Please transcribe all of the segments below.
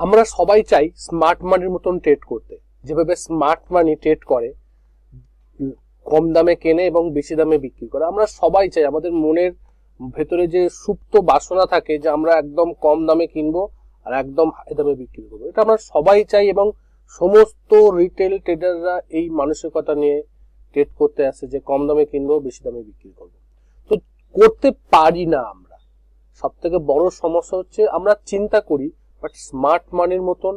আমরা সবাই চাই স্মার্ট মানির মতন ট্রেড করতে। যেভাবে স্মার্ট মানি ট্রেড করে, কম দামে কেনে এবং বেশি দামে বিক্রি করে। আমরা সবাই চাই, আমাদের মনের ভেতরে যে সুপ্ত বাসনা থাকে যে আমরা একদম কম দামে কিনবো আর একদম হাই দামে বিক্রি করব। এটা আমরা সবাই চাই এবং সমস্ত রিটেল ট্রেডাররা এই মানসিকতা নিয়ে ট্রেড করতে আসে যে কম দামে কিনবো, বেশি দামে বিক্রি করব। তো করতে পারি না আমরা। সব থেকে বড় সমস্যা হচ্ছে আমরা চিন্তা করি বাট স্মার্ট মানির মতন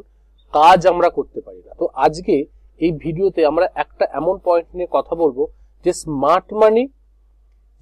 কাজ আমরা করতে পারি না। তো আজকে এই ভিডিওতে আমরা একটা এমন পয়েন্ট নিয়ে কথা বলব যে স্মার্ট মানি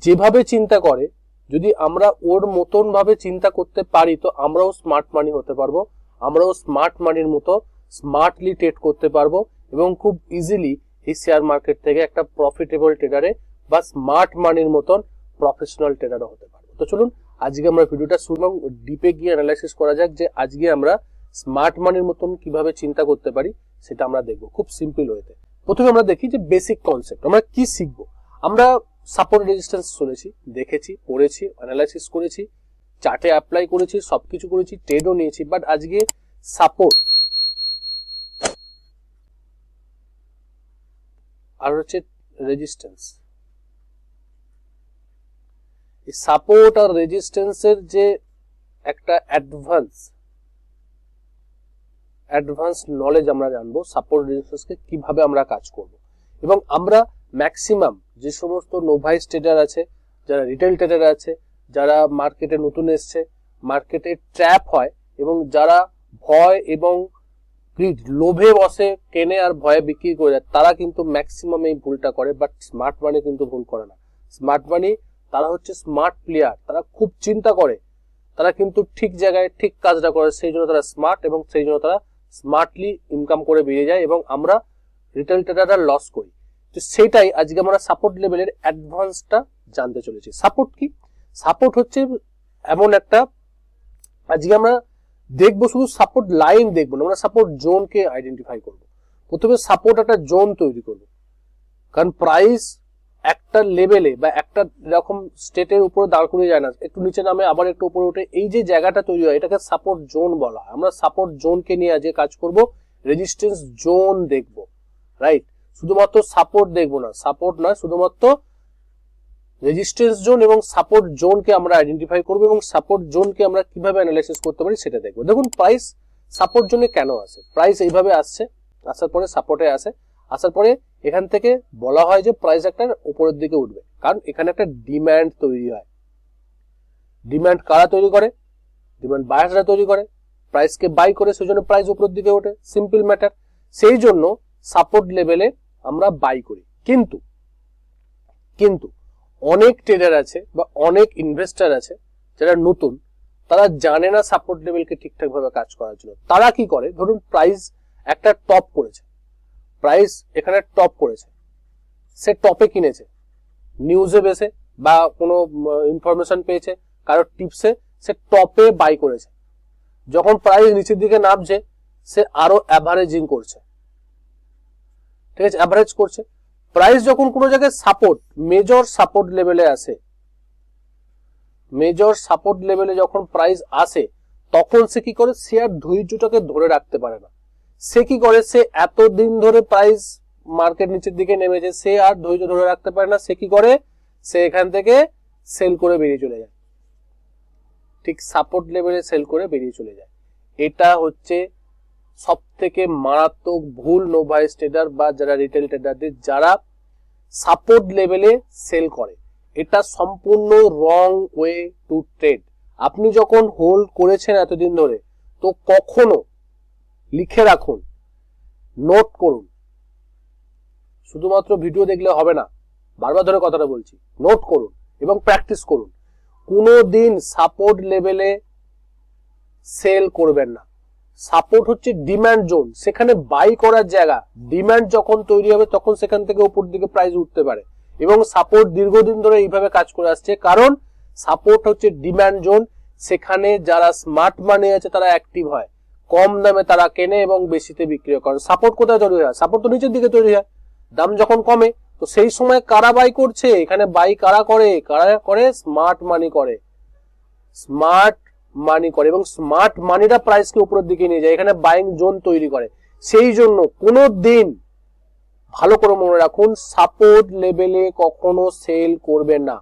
যেভাবে চিন্তা করে, যদি আমরা ওর মতন ভাবে চিন্তা করতে পারি, তো আমরাও স্মার্ট মানি হতে পারব। আমরাও স্মার্ট মানির মতো স্মার্টলি ট্রেড করতে পারব এবং খুব ইজিলি এই শেয়ার মার্কেট থেকে একটা প্রফিটেবল ট্রেডারে বা স্মার্ট মানির মতন প্রফেশনাল ট্রেডারও হতে পারব। তো চলুন আজকে আমরা ভিডিওটা শুরু ডিপে গিয়ে অ্যানালাইসিস করা যাক যে আজকে আমরা স্মার্ট মানির মতন কীভাবে চিন্তা করতে পারি, সেটা আমরা দেখব খুব সিম্পল ওয়েতে প্রথমে আমরা দেখি যে বেসিক কনসেপ্ট আমরা কি শিখব? আমরা সাপোর্ট রেজিস্ট্যান্স শুনেছি, দেখেছি, পড়েছি অ্যানালাইসিস করেছি চার্টে অ্যাপ্লাই করেছি সব কিছু করেছি ট্রেডও নিয়েছি বাট আজকে সাপোর্ট আর হচ্ছে রেজিস্ট্যান্স সাপোর্ট আর রেজিস্ট্যান্সের যে একটা অ্যাডভান্স অ্যাডভান্স নলেজ আমরা জানব সাপোর্ট রেজিস্ট্যান্সকে কীভাবে আমরা কাজ করব। এবং আমরা ম্যাক্সিমাম যে সমস্ত নোভাইস ট্রেডার আছে, যারা রিটেল ট্রেডার আছে, যারা মার্কেটে নতুন এসছে মার্কেটে ট্র্যাপ হয়, এবং যারা ভয় এবং লোভে বসে, কেনে আর ভয়ে বিক্রি করে যায় তারা কিন্তু ম্যাক্সিমাম এই ভুলটা করে বাট স্মার্ট মানি কিন্তু ভুল করে না। স্মার্ট মানি তারা হচ্ছে স্মার্ট প্লেয়ার তারা খুব চিন্তা করে। তারা কিন্তু ঠিক জায়গায় ঠিক কাজটা করে, সেই জন্য তারা স্মার্ট এবং সেই জন্য তারা স্মার্টলি ইনকাম করে বেরিয়ে যায় এবং আমরা রিটেল ট্রেডাররা লস করি। তো সেটাই আজকে আমরা সাপোর্ট লেভেলের অ্যাডভান্সটা জানতে চলেছি। সাপোর্ট কি? সাপোর্ট হচ্ছে এমন একটা, আজকে আমরা দেখব শুধু সাপোর্ট লাইন দেখব না, আমরা সাপোর্ট জোনকে আইডেন্টিফাই করব। প্রথমে সাপোর্ট একটা জোন তৈরি করব। কারণ প্রাইস একটা লেভেলে বা একটা এরকম স্টেটের উপরে দাঁড় করিয়ে যায় না, একটু নিচে নামে আবার একটু উপরে উঠে, এই যে জায়গাটা তৈরি হয়, এটাকে সাপোর্ট জোন বলা হয়। আমরা সাপোর্ট জোনকে নিয়ে আজকে কাজ করব রেজিস্ট্যান্স জোন দেখব রাইট শুধুমাত্র সাপোর্ট দেখব না সাপোর্ট নয়, শুধুমাত্র রেজিস্ট্যান্স জোন এবং সাপোর্ট জোনকে আমরা আইডেন্টিফাই করব এবং সাপোর্ট জোনকে আমরা কীভাবে অ্যানালাইসিস করতে পারি সেটা দেখব। দেখুন প্রাইস সাপোর্ট জোনে কেন আসে? প্রাইস এইভাবে আসছে, আসার পরে সাপোর্টে আসে, আসার পরে এখান থেকে বলা হয় যে প্রাইস একটা উপরের দিকে উঠবে। কারণ এখানে একটা ডিম্যান্ড তৈরি হয়। ডিম্যান্ড কারা তৈরি করে? ডিম্যান্ড বায়াসরা তৈরি করে। প্রাইসকে বাই করে সেই জন্য প্রাইস উপরের দিকে ওঠে। সিম্পল ম্যাটার সেই জন্য সাপোর্ট লেভেলে আমরা বাই করি। কিন্তু কিন্তু অনেক ট্রেডার আছে বা অনেক ইনভেস্টার আছে যারা নতুন, তারা জানে না সাপোর্ট লেভেলকে ঠিকঠাক ভাবে কাজ করার জন্য। তারা কি করে? ধরুন প্রাইস একটা টপ করেছে। প্রাইস এখানে টপ করেছে। সে টপে কিনেছে। নিউজে বেসে বা কোনো ইনফরমেশন পেয়েছে কারোর টিপসে সে টপে বাই করেছে। যখন প্রাইস নিচের দিকে নামছে, সে আরও অ্যাভারেজিং করছে। ঠিক আছে? অ্যাভারেজ করছে। প্রাইস যখন কোনো জায়গায় সাপোর্ট মেজর সাপোর্ট লেভেলে আসে মেজর সাপোর্ট লেভেলে যখন প্রাইস আসে, তখন সে কি করে? আর ধৈর্যটাকে ধরে রাখতে পারে না। সে কি করে? সে এত দিন ধরে প্রাইস মার্কেট নিচের দিকে নেমেছে, সে আর ধৈর্য ধরে রাখতে পারে না, সে কি করে? সে এখান থেকে সেল করে বেরিয়ে চলে যায়। ঠিক সাপোর্ট লেভেলে সেল করে বেরিয়ে চলে যায়। এটা হচ্ছে সব থেকে মারাত্মক ভুল নোভাইস ট্রেডার বা যারা রিটেল ট্রেডারদের যারা সাপোর্ট লেভেলে সেল করে। এটা সম্পূর্ণ রং ওয়ে টু ট্রেড আপনি যখন হোল্ড করেছেন এতদিন ধরে, তো কখনো লিখে রাখুন নোট করুন। শুধুমাত্র ভিডিও দেখলে হবে না, বারবার ধরে কথাটা বলছি নোট করুন এবং প্র্যাকটিস করুন। কোনো দিন সাপোর্ট লেভেলে সেল করবেন না। সাপোর্ট হচ্ছে ডিম্যান্ড জোন সেখানে বাই করার জায়গা। ডিম্যান্ড যখন তৈরি হবে, তখন সেখান থেকে উপর দিকে প্রাইস উঠতে পারে এবং সাপোর্ট দীর্ঘদিন ধরে এইভাবে কাজ করে আসছে। কারণ সাপোর্ট হচ্ছে ডিম্যান্ড জোন সেখানে যারা স্মার্ট মানি আছে, তারা অ্যাক্টিভ হয়। কম দামে তারা কেনে এবং বেশিতে বিক্রি করে। সাপোর্ট কোথায় তৈরি হয়? সাপোর্ট তো নিচের দিকে তৈরি হয়। দাম যখন কমে, তো সেই সময় কারা বাই করছে? এখানে বাই কারা করে? কারা করে? স্মার্ট মানি করে। স্মার্ট মানি করে এবং স্মার্ট মানিটা প্রাইসকে উপরের দিকে নিয়ে যায়। এখানে বাইং জোন তৈরি করে। সেই জন্য কোনো দিন ভালো করে মনে রাখুন সাপোর্ট লেভেলে কখনো সেল করবেন না।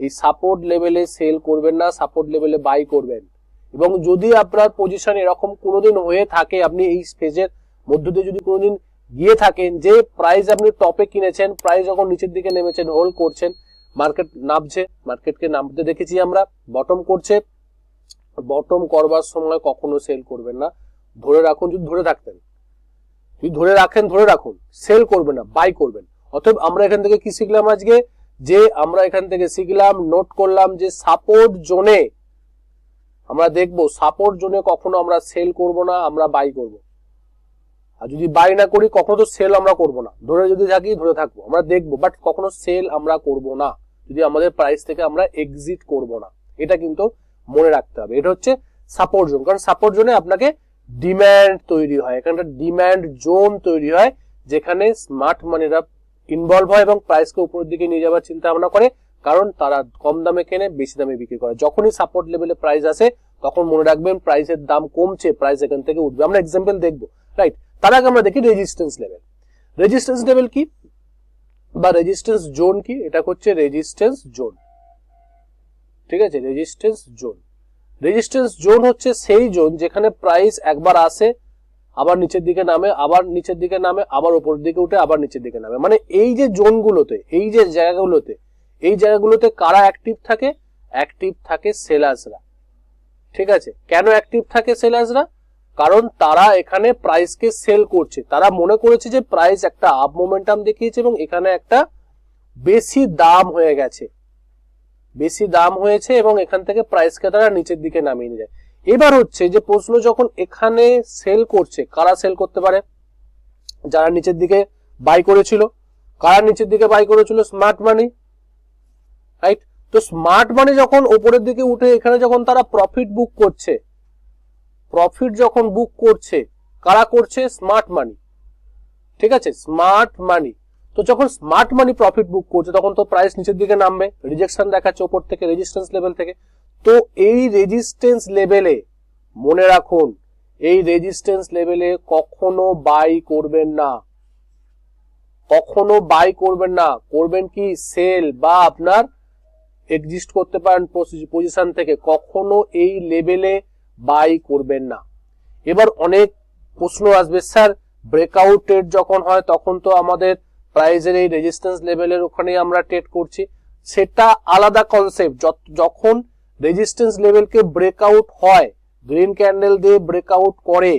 এই সাপোর্ট লেভেলে সেল করবেন না সাপোর্ট লেভেলে বাই করবেন। এবং যদি আপনার পজিশন এরকম কোনোদিন হয়ে থাকে, আপনি এই ফেজের মধ্য দিয়ে যদি কোনোদিন গিয়ে থাকেন, যে প্রাইস আপনি টপে কিনেছেন প্রাইস যখন নিচের দিকে নেমেছেন হোল্ড করছেন মার্কেট নামছে মার্কেটকে নামতে দেখেছি আমরা বটম করছে বটম করবার সময় কখনো সেল করবেন না। ধরে রাখুন, যদি ধরে থাকতেন, যদি ধরে রাখেন, ধরে রাখুন সেল করবেন না বাই করবেন। অতএব আমরা এখান থেকে কি শিখলাম আজকে? যে আমরা এখান থেকে শিখলাম নোট করলাম যে সাপোর্ট জোনে আমরা দেখব সাপোর্ট জোনে কখনো আমরা সেল করব না, আমরা বাই করব। আর যদি বাই না করি, কখনো তো সেল আমরা করব না। ধরে যদি থাকি, ধরে থাকব। আমরা দেখব বাট কখনো সেল আমরা করব না। যদি আমাদের প্রাইস থেকে আমরা এক্সিট করব না। এটা কিন্তু মনে রাখতে হবে। এটা হচ্ছে সাপোর্ট জোন কারণ সাপোর্ট জোনে আপনাকে ডিম্যান্ড তৈরি হয়। এখানটা ডিম্যান্ড জোন তৈরি হয়, যেখানে স্মার্ট মানিরা ইনভলভ হয় এবং প্রাইসকে উপরের দিকে নিয়ে যাওয়ার চিন্তা ভাবনা করে। কারণ তারা কম দামে কেনে, বেশি দামে বিক্রি করে। যখনই সাপোর্ট লেভেলে প্রাইস আসে, তখন মনে রাখবেন প্রাইসের দাম কমছে প্রাইস এখান থেকে উঠবে। আমরা এক্সাম্পল দেখব রাইট তার আগে আমরা দেখি রেজিস্ট্যান্স লেভেল রেজিস্ট্যান্স লেভেল কি? বা রেজিস্ট্যান্স জোন কি? এটা হচ্ছে রেজিস্ট্যান্স জোন ঠিক আছে? রেজিস্ট্যান্স জোন রেজিস্ট্যান্স জোন হচ্ছে সেই জোন যেখানে প্রাইস একবার আসে, আবার নিচের দিকে নামে, আবার নিচের দিকে নামে, আবার উপরের দিকে উঠে, আবার নিচের দিকে নামে। মানে এই যে জোনগুলোতে এই যে জায়গাগুলোতে এই জায়গাগুলোতে কারা অ্যাক্টিভ থাকে? অ্যাক্টিভ থাকে সেলার্সরা ঠিক আছে? কেন অ্যাক্টিভ থাকে সেলার্সরা কারণ তারা এখানে প্রাইসকে সেল করছে। তারা মনে করেছে যে প্রাইস একটা আপ মোমেন্টাম দেখিয়েছে এবং এখানে একটা বেশি দাম হয়ে গেছে। বেশি দাম হয়েছে এবং এখান থেকে প্রাইসকে তারা নিচের দিকে নামিয়ে নিয়ে যায়। এবার হচ্ছে যে প্রশ্ন যখন এখানে সেল করছে, কারা সেল করতে পারে? যারা নিচের দিকে বাই করেছিল। কারা নিচের দিকে বাই করেছিল? স্মার্ট মানি রাইট তো স্মার্ট মানি যখন উপরের দিকে উঠে, এখানে যখন তারা প্রফিট বুক করছে প্রফিট যখন বুক করছে, কারা করছে? স্মার্ট মানি ঠিক আছে? স্মার্ট মানি তো যখন স্মার্ট মানি প্রফিট বুক করছে, তখন তো প্রাইস নিচের দিকে নামবে রিজেকশন দেখাচ্ছে ওপর থেকে রেজিস্ট্যান্স লেভেল থেকে। তো এই রেজিস্ট্যান্স লেভেলে মনে রাখুন, এই রেজিস্ট্যান্স লেভেলে কখনো বাই করবেন না। কখনো বাই করবেন না। করবেন কি? সেল বা আপনার এক্সিস্ট করতে পারেন পজিশন থেকে, কখনো এই লেভেলে বাই করবেন না। এবার অনেক প্রশ্ন আসবে, স্যার ব্রেকআউট ট্রেড যখন হয়, তখন তো আমাদের প্রাইজের এই রেজিস্ট্যান্স লেভেলের ওখানে আমরা ট্রেড করছি। সেটা আলাদা কনসেপ্ট যখন রেজিস্ট্যান্স লেভেলকে ব্রেকআউট হয় গ্রিন ক্যান্ডেল দিয়ে ব্রেকআউট করে,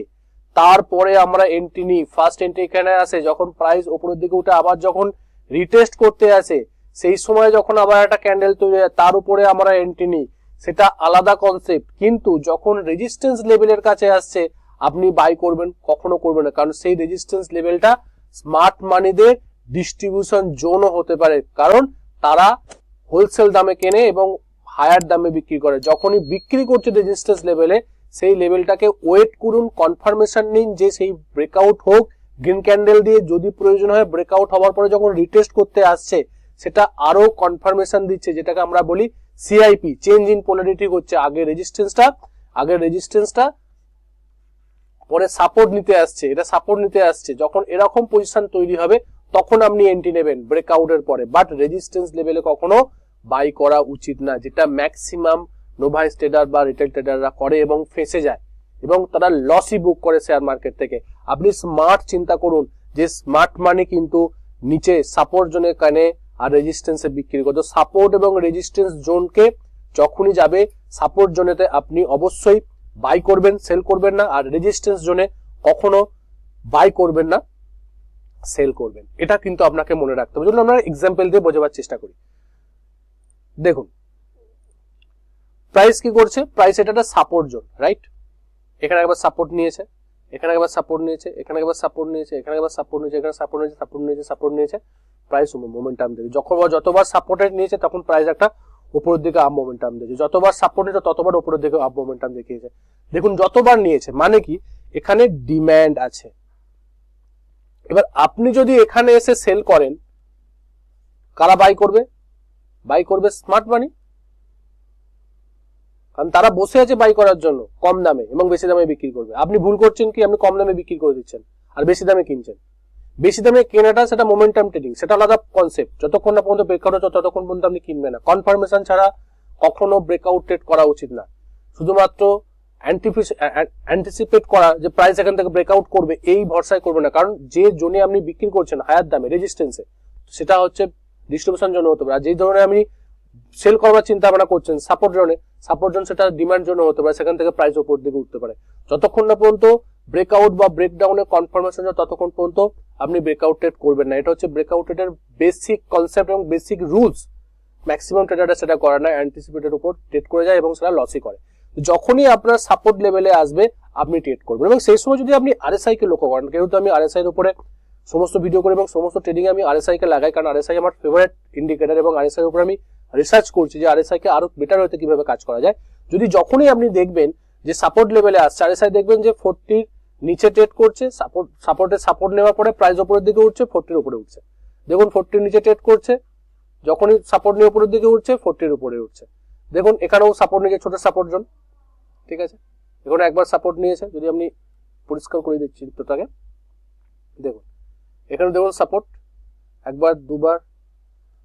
তারপরে আমরা এন্ট্রি নিই। ফার্স্ট এন্ট্রি এখানে আসে, যখন প্রাইস উপরের দিকে উঠে, আবার যখন রিটেস্ট করতে আসে সেই সময় যখন আবার একটা ক্যান্ডেল তৈরি হয়, তার উপরে আমরা এন্ট্রি নিই। সেটা আলাদা কনসেপ্ট কিন্তু যখন রেজিস্ট্যান্স লেভেলের কাছে আসছে, আপনি বাই করবেন, কখনো করবেন না। কারণ সেই রেজিস্ট্যান্স লেভেলটা স্মার্ট মানিদের ডিস্ট্রিবিউশন জোনও হতে পারে। কারণ তারা হোলসেল দামে কেনে এবং হায়ার দামে বিক্রি করে। যখনই বিক্রি করছে রেজিস্ট্যান্স লেভেলে সেই লেভেলটাকে ওয়েট করুন কনফার্মেশন নিন যে সেই ব্রেকআউট হোক গ্রিন ক্যান্ডেল দিয়ে যদি প্রয়োজন হয় ব্রেকআউট হওয়ার পরে যখন রিটেস্ট করতে আসছে সেটা আরও কনফার্মেশন দিচ্ছে, যেটাকে আমরা বলি সিআইপি চেঞ্জ ইন পোলারিটি হচ্ছে আগে রেজিস্ট্যান্সটা আগে রেজিস্ট্যান্সটা পরে সাপোর্ট নিতে আসছে, এটা সাপোর্ট নিতে আসছে। যখন এরকম পজিশন তৈরি হবে, তখন আপনি এন্ট্রি নেবেন ব্রেকআউটের পরে। বাট রেজিস্ট্যান্স লেভেলে কখনো বাই করা উচিত না, যেটা ম্যাক্সিমাম নোভাইস ট্রেডার বা রিটেল ট্রেডাররা করে এবং ফেসে যায়। এবং তারা লসই বুক করে শেয়ার মার্কেট থেকে। আপনি স্মার্ট চিন্তা করুন যে স্মার্ট মানি কিন্তু নিচে সাপোর্ট জোনে কানে আর রেজিস্ট্যান্সে বিক্রি করতো সাপোর্ট এবং রেজিস্ট্যান্স জোনকে যখনই যাবে সাপোর্ট জোনেতে আপনি অবশ্যই বাই করবেন সেল করবেন না। আর রেজিস্ট্যান্স জোনে কখনো বাই করবেন না সেল করবেন। এটা কিন্তু আপনাকে মনে রাখতে হবে। যদি আমরা এক্সাম্পল দিয়ে বোঝাবার চেষ্টা করি। দেখুন প্রাইস কি করছে? প্রাইস এটা একটা সাপোর্ট জোন রাইট এখানে একবার সাপোর্ট নিয়েছে, এখানে একবার সাপোর্ট নিয়েছে, এখানে একবার সাপোর্ট নিয়েছে, এখানে একবার সাপোর্ট নিয়েছে, এখানে সাপোর্ট নিয়েছে সাপোর্ট নিয়েছে সাপোর্ট নিয়েছে। প্রাইস মোমেন্টাম দিয়েছে যখন যতবার সাপোর্টেড নিয়েছে, তখন প্রাইস একটা উপরের দিকে আপ মোমেন্টাম দিয়েছে। যতবার সাপোর্ট নিয়েছে ততবার উপরের দিকে আপ মোমেন্টাম দেখিয়েছে। দেখুন, যতবার নিয়েছে মানে কি? এখানে ডিম্যান্ড আছে। এবার আপনি যদি এখানে এসে সেল করেন, কারা বাই করবে? বাই করবে স্মার্ট মানি কারণ তারা বসে আছে বাই করার জন্য, কম দামে এবং বেশি দামে বিক্রি করবে। আপনি ভুল করছেন কি? আপনি কম দামে বিক্রি করে দিচ্ছেন, আর বেশি দামে কিনছেন। বেশি দামে কেনাটা সেটা মোমেন্টাম ট্রেডিং সেটা আলাদা কনসেপ্ট যতক্ষণ না পর্যন্ত ব্রেকআউট হচ্ছে, ততক্ষণ পর্যন্ত আপনি কিনবেন না। কনফার্মেশন ছাড়া কখনো ব্রেকআউট ট্রেড করা উচিত না। শুধুমাত্র অ্যান্টিসিপেট করা যে প্রাইস এখান থেকে ব্রেকআউট করবে, এই ভরসায় করবে না। কারণ যে জোনে আপনি বিক্রি করছেন হায়ার দামে রেজিস্ট্যান্সে সেটা হচ্ছে ডিস্ট্রিবিউশন জন্য হতে পারে। আর যেই ধরনের আপনি সেল করবার চিন্তা ভাবনা করছেন সাপোর্ট জোনে সাপোর্ট জোন সেটা ডিমান্ড জন্য হতে পারে, সেখান থেকে প্রাইস ওপর দিকে উঠতে পারে। যতক্ষণ না পর্যন্ত ব্রেকআউট বা ব্রেকডাউনের কনফার্মেশন ততক্ষণ পর্যন্ত আপনি ব্রেকআউট ট্রেড করবেন না। এটা হচ্ছে ব্রেকআউট ট্রেডের বেসিক কনসেপ্ট এবং বেসিক রুলস ম্যাক্সিমাম ট্রেডাররা সেটা করে না অ্যান্টিসিপেটের উপর ট্রেড করে যায় এবং সেটা লসই করে। যখনই আপনার সাপোর্ট লেভেলে আসবে, আপনি ট্রেড করবেন এবং সেই সময় যদি আপনি আরএসআই কে লক্ষ্য করেন, যেহেতু আমি আরএসআই এর উপরে সমস্ত ভিডিও করি এবং সমস্ত ট্রেডিং আমি আরএসআই কে লাগাই, কারণ আরএসআই আমার ফেভারিট ইন্ডিকেটর এবং আরএসআই উপরে আমি রিসার্চ করছি যে আরএসআই কে আরও বেটার হতে কীভাবে কাজ করা যায়। যদি যখনই আপনি দেখবেন যে সাপোর্ট লেভেলে আসছে আরএসআই দেখবেন যে ফোরটির নিচে ট্রেড করছে সাপোর্ট সাপোর্টের সাপোর্ট নেওয়ার পরে প্রাইস ওপরের দিকে উঠছে ফোরটির উপরে উঠছে। দেখুন ফোরটির নিচে ট্রেড করছে, যখনই সাপোর্ট নিয়ে উপরের দিকে উঠছে ফোরটির উপরে উঠছে। দেখুন এখানেও সাপোর্ট নিয়েছে ছোট সাপোর্ট জোন ঠিক আছে? এখানে একবার সাপোর্ট নিয়েছে, যদি আপনি পরিষ্কার করে দিচ্ছি চিত্রটাকে। দেখুন, এখানে দেখুন সাপোর্ট একবার, দুবার,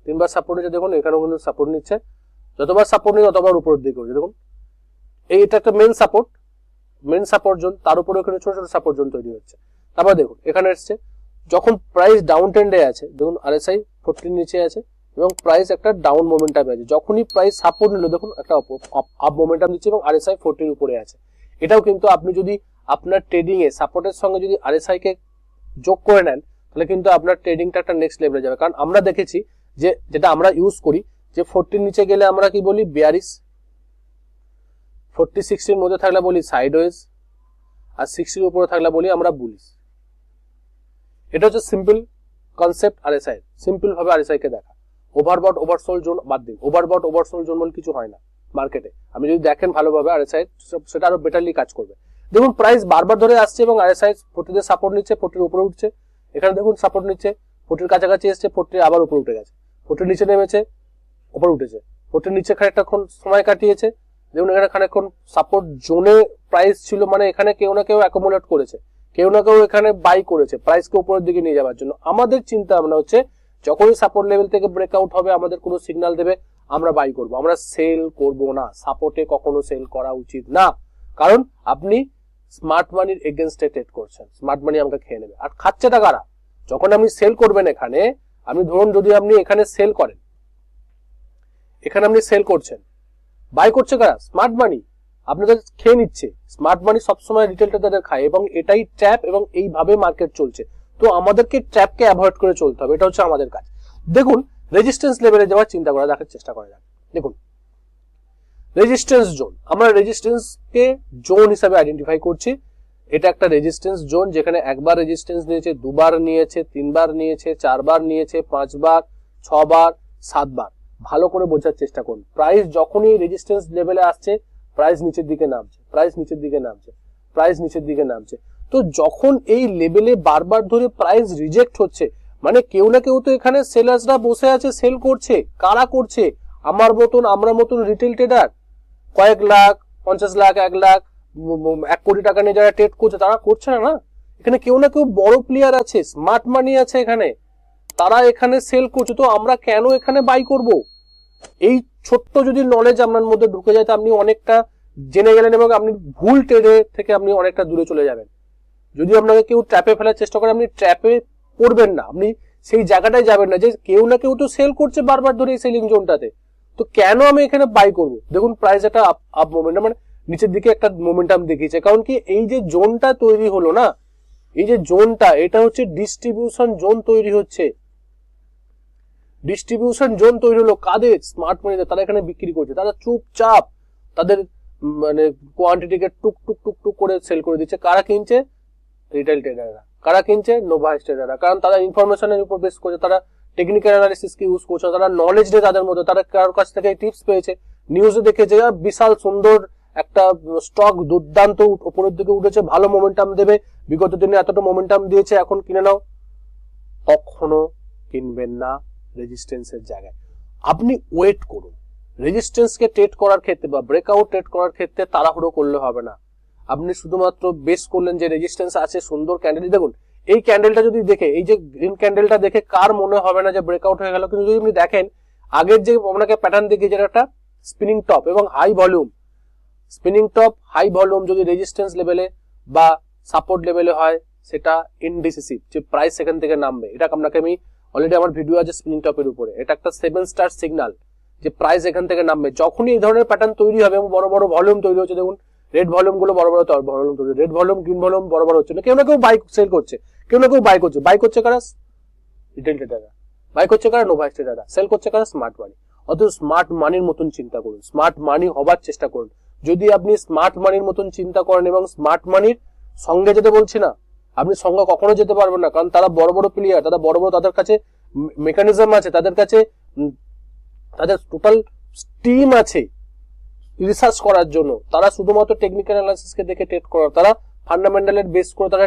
তিনবার সাপোর্ট নিচ্ছে দেখুন এখানেও কিন্তু সাপোর্ট নিচ্ছে। যতবার সাপোর্ট নিয়ে ততবার উপরের দিকে উঠছে। দেখুন, এই এটা একটা main support main support zone তার উপরে এখানে ছোট ছোট সাপোর্ট জোন তৈরি হচ্ছে। তারপর দেখুন, এখানে এসছে, যখন প্রাইস ডাউন ট্রেন্ডে আছে, দেখুন আরএসআই ফোরটির নিচে আছে, এবং প্রাইস একটা ডাউন মোমেন্টামে আছে। যখনই প্রাইস সাপোর্ট নিল, দেখুন একটা আপ মোমেন্টাম দিচ্ছে এবং আরএসআই ফোরটির উপরে আছে। এটাও কিন্তু আপনি যদি আপনার ট্রেডিং এ সাপোর্টের সঙ্গে যদি আরএসআই কে যোগ করে নেন, তাহলে কিন্তু আপনার ট্রেডিংটা একটা নেক্সট লেভেলে যাবে। কারণ আমরা দেখেছি যে, যেটা আমরা ইউজ করি, যে ফোরটির নিচে গেলে আমরা কি বলি বিয়ারিস ফোরটি সিক্সটির মধ্যে থাকলে বলি সাইডওয়েজ আর সিক্সটির উপরে থাকলে বলি আমরা বুলিশ এটা হচ্ছে সিম্পল কনসেপ্ট আরএসআই সিম্পল ভাবে আরএসআই কে দেখা। ওভারবট ওভারসোল জোন বাদ দিন। ওভারবট ওভারসোল জোন বলে কিছু হয় না মার্কেটে আপনি যদি দেখেন ভালোভাবে আরএসআই সেটা আরও বেটারলি কাজ করবে। দেখুন প্রাইস বারবার ধরে আসছে এবং আরএসআই ফোর্টিতে সাপোর্ট নিচ্ছে ফোর্টির উপরে উঠছে। এখানে দেখুন সাপোর্ট নিচ্ছে ফোর্টির কাছাকাছি এসছে ফোর্টি আবার উপরে উঠে গেছে। ফোর্টির নিচে নেমেছে, উপরে উঠেছে। ফোর্টির নিচে খানিকটাক্ষণ সময় কাটিয়েছে দেখুন, এখানে খানিকক্ষণ সাপোর্ট জোনে প্রাইস ছিল মানে এখানে কেউ না কেউ অ্যাকোমোডেট করেছে। কেউ না কেউ এখানে বাই করেছে প্রাইসকে উপরের দিকে নিয়ে যাওয়ার জন্য। আমাদের চিন্তা ভাবনা হচ্ছে, যখনই সাপোর্ট লেভেল থেকে ব্রেকআউট হবে, আমাদের কোনো সিগন্যাল দেবে, আমরা বাই করব। আমরা সেল করব না। সাপোর্টে কখনো সেল করা উচিত না। কারণ আপনি স্মার্ট মানির এগেনস্টে ট্রেড করছেন। স্মার্ট মানি আমাকে খেয়ে নেবে। আর খাচ্ছেটা কারা? যখন আপনি সেল করবেন এখানে, আপনি ধরুন যদি আপনি এখানে সেল করেন, এখানে আপনি সেল করছেন বাই করছে কারা? স্মার্ট মানি আপনাদের খেয়ে নিচ্ছে। স্মার্ট মানি সবসময় রিটেল ট্রেডারদের খায় এবং এটাই ট্র্যাপ এবং এইভাবে মার্কেট চলছে। তো আমাদেরকে ট্র্যাপকে অ্যাভয়েড করে চলতে হবে। এটা হচ্ছে আমাদের কাজ। দেখুন রেজিস্ট্যান্স লেভেলে যাওয়ার চিন্তা করা, দেখার চেষ্টা করা যাক। দেখুন রেজিস্ট্যান্স জোন আমরা রেজিস্ট্যান্সকে জোন হিসাবে আইডেন্টিফাই করছি। এটা একটা রেজিস্ট্যান্স জোন যেখানে একবার রেজিস্ট্যান্স নিয়েছে, দুবার নিয়েছে, তিনবার নিয়েছে, চারবার নিয়েছে, পাঁচবার, ছবার, সাতবার। ভালো করে বোঝার চেষ্টা করুন। প্রাইস যখনই রেজিস্ট্যান্স লেভেলে আসছে প্রাইস নিচের দিকে নামছে প্রাইস নিচের দিকে নামছে প্রাইস নিচের দিকে নামছে। তো যখন এই লেভেলে বারবার ধরে প্রাইস রিজেক্ট হচ্ছে মানে কেউ না কেউ তো এখানে সেলার্সরা বসে আছে সেল করছে, কারা করছে? আমার মতন, আমরা মতন রিটেল ট্রেডার কয়েক লাখ, পঞ্চাশ লাখ, এক লাখ এক কোটি টাকা নিয়ে যারা ট্রেড করছে, তারা করছে না না? এখানে কেউ না কেউ বড় প্লেয়ার আছে স্মার্ট মানি আছে এখানে। তারা এখানে সেল করছে, তো আমরা কেন এখানে বাই করব? এই ছোট্ট যদি নলেজ আপনার মধ্যে ঢুকে যায়, তো আপনি অনেকটা জেনে গেলেন এবং আপনি ভুল ট্রেডে থেকে আপনি অনেকটা দূরে চলে যাবেন। যদি আপনাকে কেউ ট্র্যাপে ফেলার চেষ্টা করে, আপনি ট্র্যাপে পড়বেন না। আপনি সেই জায়গাটায় যাবেন না যে কেউ না কেউ তো সেল করছে বারবার ধরে এই সেলিং জোনটাতে তো কেন আমি এখানে বাই করব? দেখুন প্রাইস একটা আপ আপ মোমেন্টাম মানে নিচের দিকে একটা মোমেন্টাম দেখিয়েছে। কারণ কি, এই যে জোনটা তৈরি হলো না, এই যে জোনটা এটা হচ্ছে ডিস্ট্রিবিউশন জোন তৈরি হচ্ছে। ডিস্ট্রিবিউশন জোন তৈরি হলো কাদের স্মার্ট মানিতে তারা এখানে বিক্রি করছে। তারা চুপচাপ তাদের মানে কোয়ান্টিটিকে টুক টুক টুক টুক করে সেল করে দিচ্ছে। কারা কিনছে? রিটেল ট্রেডাররা কারা কিনছে? নোভাইস ট্রেডাররা কারণ তারা ইনফরমেশনের উপর বেস করছে। তারা টেকনিক্যাল অ্যানালিসিসকে ইউজ করছে। তারা নলেজ নেই তাদের মধ্যে, তারা কারোর কাছ থেকে টিপস পেয়েছে। নিউজে দেখেছে বিশাল সুন্দর একটা স্টক দুর্দান্ত উপরের দিকে উঠেছে। ভালো মোমেন্টাম দেবে। বিগত দিনে এতটা মোমেন্টাম দিয়েছে। এখন কিনে নাও। কখনো কিনবেন না। রেজিস্ট্যান্সের জায়গায়। আপনি ওয়েট করুন। রেজিস্ট্যান্সকে ট্রেড করার ক্ষেত্রে বা ব্রেকআউট ট্রেড করার ক্ষেত্রে তাড়াহুড়ো করলে হবে না। আপনি শুধুমাত্র বেস করলেন যে রেজিস্ট্যান্স আছে, সুন্দর ক্যান্ডেল দেখুন, এই ক্যান্ডেলটা যদি দেখে, এই যে গ্রিন ক্যান্ডেলটা দেখে কার মনে হবে না যে ব্রেকআউট হয়ে গেল? কিন্তু যদি আপনি দেখেন, আগের যে আপনাকে প্যাটার্ন দেখে যেটা একটা স্পিনিং টপ এবং high volume spinning top high volume যদি রেজিস্ট্যান্স লেভেলে বা সাপোর্ট লেভেলে হয়, সেটা ইনডিসিসিভ যে প্রাইস সেখান থেকে নামবে। এটা আপনাকে আমি অলরেডি আমার ভিডিও আছে স্পিনিং টপের উপরে। এটা একটা সেভেন স্টার সিগনাল যে প্রাইস এখান থেকে নামবে। যখনই এই ধরনের প্যাটার্ন তৈরি হবে এবং বড় বড় ভলিউম তৈরি হচ্ছে, দেখুন রেড ভলিউমগুলো বড় বড় ভলিউম তৈরি রেড ভলিউম গ্রিন ভলিউম বড় বড় হচ্ছে না। কেউ না কেউ বাইক সেল করছে। কেউ না কেউ বাই করছে। বাই করছে কারা? রিটেল ট্রেডাররা বাই করছে কারা? নোভাইস ট্রেডাররা সেল করছে কারা? স্মার্ট মানি অথচ স্মার্ট মানির মতন চিন্তা করুন। স্মার্ট মানি হবার চেষ্টা করুন। যদি আপনি স্মার্ট মানির মতন চিন্তা করেন এবং স্মার্ট মানির সঙ্গে যেতে বলছি না আপনি সঙ্গে কখনো যেতে পারবেন না, কারণ তারা বড় বড় প্লেয়ার তারা বড় বড় তাদের কাছে মেকানিজম আছে, তাদের কাছে তাদের টোটাল টিম আছে রিসার্চ করার জন্য। তারা শুধুমাত্র টেকনিক্যাল অ্যানালাইসিসকে দেখে ট্রেড করে, তারা ফান্ডামেন্টালের বেস করে তারা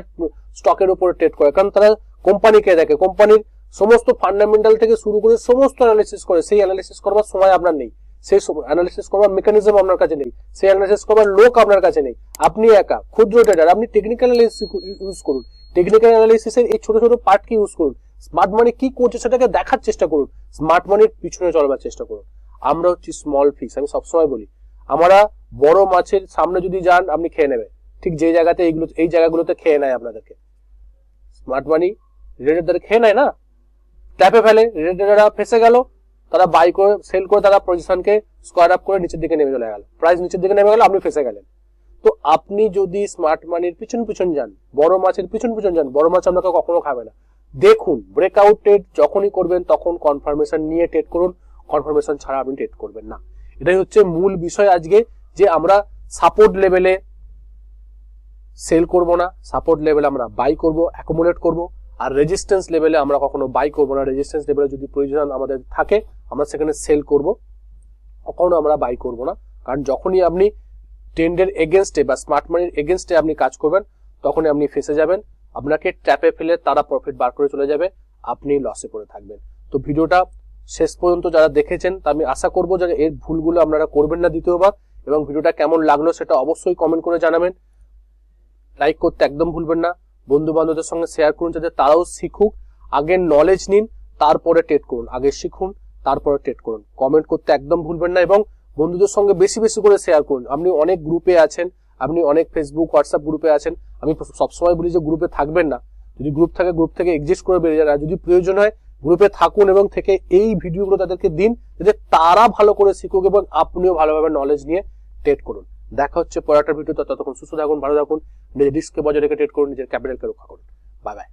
স্টকের উপরে ট্রেড করে। কারণ তারা কোম্পানিকে দেখে কোম্পানির সমস্ত ফান্ডামেন্টাল থেকে শুরু করে সমস্ত অ্যানালিসিস করে, সেই অ্যানালিসিস করবার সময় আপনার নেই। সেই অ্যানালিসিস করবার মেকানিজম আপনার কাছে নেই। সেই অ্যানালিসিস করবার লোক আপনার কাছে নেই। আপনি একা, ক্ষুদ্র ট্রেডার আপনি টেকনিক্যাল অ্যানালিসিস ইউজ করুন। টেকনিক্যাল অ্যানালিসিসের এই ছোট ছোট পার্টকে ইউজ করুন? স্মার্ট মানি কি করছে সেটাকে দেখার চেষ্টা করুন। স্মার্ট মানির পিছনে চলবার চেষ্টা করুন। আমরা হচ্ছি স্মল ফিস আমি সবসময় বলি। আমরা বড় মাছের সামনে যদি যান, আপনি খেয়ে নেবেন। ঠিক যে জায়গাতে এইগুলো, এই জায়গাগুলোতে খেয়ে নেয় আপনাদেরকে। স্মার্ট মানি রিলেটেড খেয়ে নেয় না? ট্যাপে ফেলে রিলেটেডরা ফেসে গেল তারা বাই করে সেল করে তারা পজিশনকে স্কোয়ার আপ করে নিচের দিকে নেমে চলে গেল। প্রাইস নিচের দিকে নেমে গেল, আপনি ফেসে গেলেন। তো আপনি যদি স্মার্ট মানির পিছন পিছন যান, বড় মাছের পিছন পিছন যান, বড় মাছ আপনাকে কখনো খাবে না। দেখুন ব্রেকআউট ট্রেড যখনই করবেন, তখন কনফার্মেশন নিয়ে ট্রেড করুন। কনফার্মেশন ছাড়া আপনি ট্রেড করবেন না। এটাই হচ্ছে মূল বিষয় আজকে, যে আমরা সাপোর্ট লেভেলে সেল করব না সাপোর্ট লেভেলে আমরা বাই করব অ্যাকোমোডেট করব। আর রেজিস্ট্যান্স লেভেলে আমরা কখনো বাই করব না। রেজিস্ট্যান্স লেভেলে যদি প্রয়োজন আমাদের থাকে, আমরা সেখানে সেল করব। কখনো আমরা বাই করব না। কারণ যখনই আপনি ট্রেন্ডের এগেনস্টে বা স্মার্ট মানির এগেনস্টে আপনি কাজ করবেন, তখনই আপনি ফেসে যাবেন। আপনাকে ট্যাপে ফেলে তারা প্রফিট বার করে চলে যাবে। আপনি লসে পড়ে থাকবেন। তো ভিডিওটা শেষ পর্যন্ত যারা দেখেছেন, তা আমি আশা করব যে এর ভুলগুলো আপনারা করবেন না দ্বিতীয়বার। এবং ভিডিওটা কেমন লাগল সেটা অবশ্যই কমেন্ট করে জানাবেন। লাইক করতে একদম ভুলবেন না। বন্ধু বান্ধবদের সঙ্গে শেয়ার করুন যাতে তারাও শিখুক। আগে নলেজ নিন, তারপরে টেট করুন। আগে শিখুন, তারপরে টেট করুন। কমেন্ট করতে একদম ভুলবেন না এবং বন্ধুদের সঙ্গে বেশি বেশি করে শেয়ার করুন। আপনি অনেক গ্রুপে আছেন, আপনি অনেক ফেসবুক হোয়াটসঅ্যাপ গ্রুপে আছেন, আমি সবসময় বলি যে গ্রুপে থাকবেন না। যদি গ্রুপ থাকে গ্রুপ থেকে এক্সিস্ট করে বেরিয়ে যান। আর যদি প্রয়োজন হয় গ্রুপে থাকুন এবং থেকে এই ভিডিওগুলো তাদেরকে দিন, যাতে তারা ভালো করে শিখুক এবং আপনিও ভালোভাবে নলেজ নিয়ে টেট করুন। দেখা হচ্ছে পরে একটা ভিডিও ততক্ষণ সুস্থ থাকুন, ভালো থাকুন, নিজের রিস্ককে বজায় রেখে ট্রেড করুন, নিজের ক্যাপিটালকে রক্ষা করুন। Bye bye